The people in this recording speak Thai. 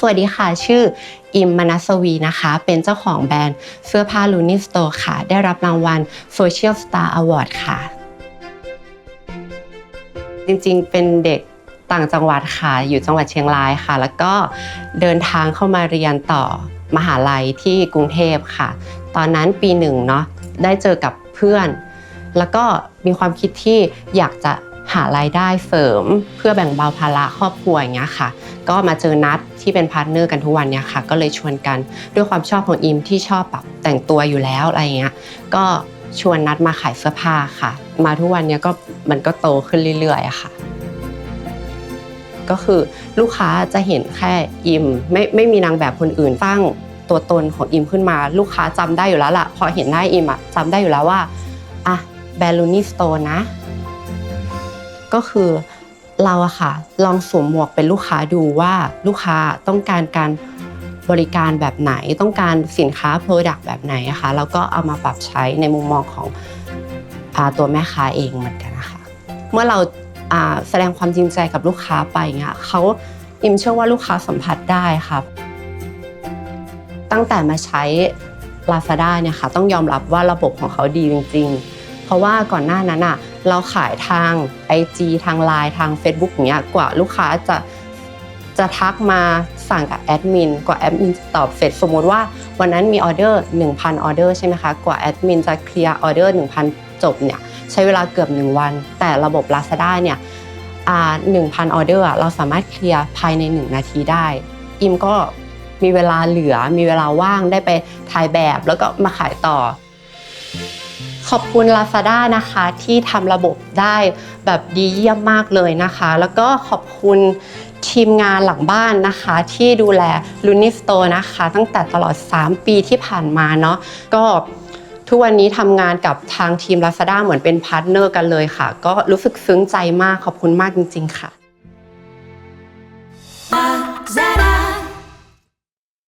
สวัสดีค่ะ ชื่ออิมมนัสวีนะคะ เป็นเจ้าของแบรนด์เสื้อผ้า l u n i Store ค่ะ ได้รับรางวัล Social Star Award ค่ะ จริงๆ เป็นเด็กต่างจังหวัดค่ะ อยู่จังหวัดเชียงรายค่ะ แล้วก็เดินทางเข้ามาเรียนต่อมหาลัยที่กรุงเทพค่ะ ตอนนั้นปีหนึ่งเนาะ ได้เจอกับเพื่อน แล้วก็มีความคิดที่อยากจะหารายได้เสริม เพื่อแบ่งเบาภาระครอบครัวอย่างเงี้ยค่ะ ก็มาเจอนัดที่เป็นพาร์ทเนอร์กันทุกวันเนี่ยค่ะ ก็เลยชวนกันด้วยความชอบของอิมที่ชอบแบบแต่งตัวอยู่แล้วอะไรเงี้ยก็ชวนนัดมาขายเสื้อผ้าค่ะ มาทุกวันเนี้ยก็มันก็โตขึ้นเรื่อยๆอะค่ะ ก็คือลูกค้าจะเห็นแค่อิมไม่ไม่มีนางแบบคนอื่นสร้งตัวตนของอิมขึ้นมา ลูกค้าจำได้อยู่แล้วล่ะ พอเห็นหน้าอิมอะจำได้อยู่แล้วว่าอะแบรนด์ลูนี่สโตร์นะ ก็คือ เราอะค่ะ ลองสวมหมวกเป็นลูกค้าดูว่าลูกค้าต้องการการบริการแบบไหนต้องการสินค้า Product แบบไหนอะคะแล้วก็เอามาปรับใช้ในมุมมองของอาตัวแม่ค้าเองเหมือนกันนะคะเมื่อเราแสดงความจริงใจกับลูกค้าไปเงี้ยเขาอิมเชื่อว่าลูกค้าสัมผัสได้ครับตั้งแต่มาใช้ Lazada เนี่ยค่ะต้องยอมรับว่าระบบของเขาดีจริง ๆ เพราะว่าก่อนหน้านั้นอะ เราขายทาง IG ทาง Line ทาง Facebook เงี้ยกว่าลูกค้าจะจะทักมาสั่งกับแอดมินกว่าแอดมินตอบเสร็จสมมติว่าวันนั้นมีออเดอร์1,000ออเดอร์ใช่ไหมคะกว่าแอดมินจะเคลียร์ออเดอร์1,000 จบเนี่ยใช้เวลาเกือบ 1 วัน แต่ระบบ Lazada เนี่ยอ่า1,000ออเดอร์เราสามารถเคลียร์ภายใน 1 นาทีได้ อิมก็มีเวลาเหลือมีเวลาว่างได้ไปถ่ายแบบแล้วก็มาขายต่อ ขอบคุณ Lazada นะคะที่ทำระบบได้แบบดีเยี่ยมมากเลยนะคะ แล้วก็ขอบคุณทีมงานหลังบ้านนะคะ ที่ดูแล l u n i Store นะคะ ตั้งแต่ตลอด 3 ปีที่ผ่านมาเนาะก็ทุกวันนี้ทำงานกับทางทีม Lazada เหมือนเป็นพาร์ทเนอร์กันเลยค่ะ ก็รู้สึกซึ้งใจมากขอบคุณมากจริง ๆ ค่ะ